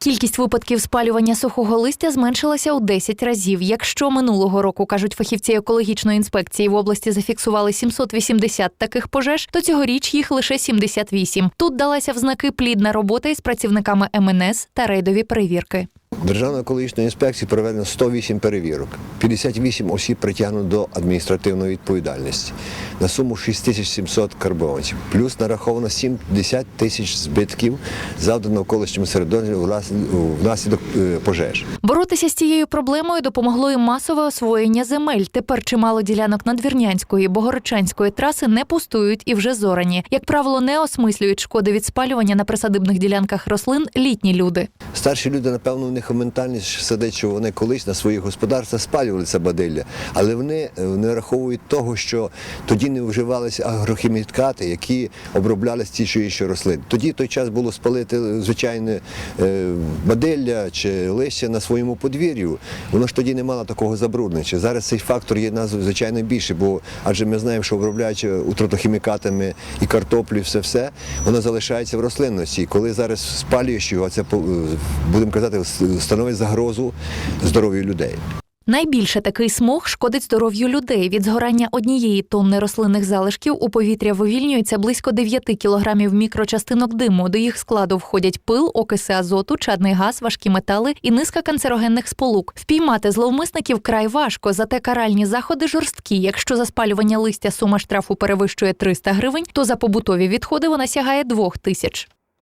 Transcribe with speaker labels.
Speaker 1: Кількість випадків спалювання сухого листя зменшилася у 10 разів. Якщо минулого року, кажуть фахівці екологічної інспекції, в області зафіксували 780 таких пожеж, то цьогоріч їх лише 78. Тут далася в знаки плідна робота із працівниками МНС та рейдові перевірки.
Speaker 2: Державної екологічної інспекції проведено 108 перевірок. 58 осіб притягнуто до адміністративної відповідальності на суму 6700 карбованців. Плюс нараховано 70 тисяч збитків, завдано навколишньому середовищу внаслідок е, пожеж.
Speaker 1: Боротися з цією проблемою допомогло і масове освоєння земель. Тепер чимало ділянок надвірнянської і богородчанської траси не пустують і вже зорані. Як правило, не осмислюють шкоди від спалювання на присадибних ділянках рослин літні люди.
Speaker 2: Старші люди, напевно, у них ментальність сидить, що вони колись на своїх господарствах спалювали це бадилля, але вони не раховують того, що тоді не вживалися агрохімікати, які обробляли інші рослини. Тоді той час було спалити е, звичайне е, бадилля чи листя на своєму подвір'ю. Воно ж тоді не мало такого забруднення. Зараз цей фактор є надзвичайно більше, бо адже ми знаємо, що обробляючи утротохімікатами і картоплю, все все, воно залишається в рослинності. Коли зараз спалюєш його, це е, будемо казати, становить загрозу здоров'ю людей.
Speaker 1: Найбільше такий смог шкодить здоров'ю людей. Від згорання однієї тонни рослинних залишків у повітря вивільнюється близько 9 кілограмів мікрочастинок диму. До їх складу входять пил, окиси азоту, чадний газ, важкі метали і низка канцерогенних сполук. Впіймати зловмисників край важко, зате каральні заходи жорсткі. Якщо за спалювання листя сума штрафу перевищує 300 гривень, то за побутові відходи вона сягає 2 тисяч.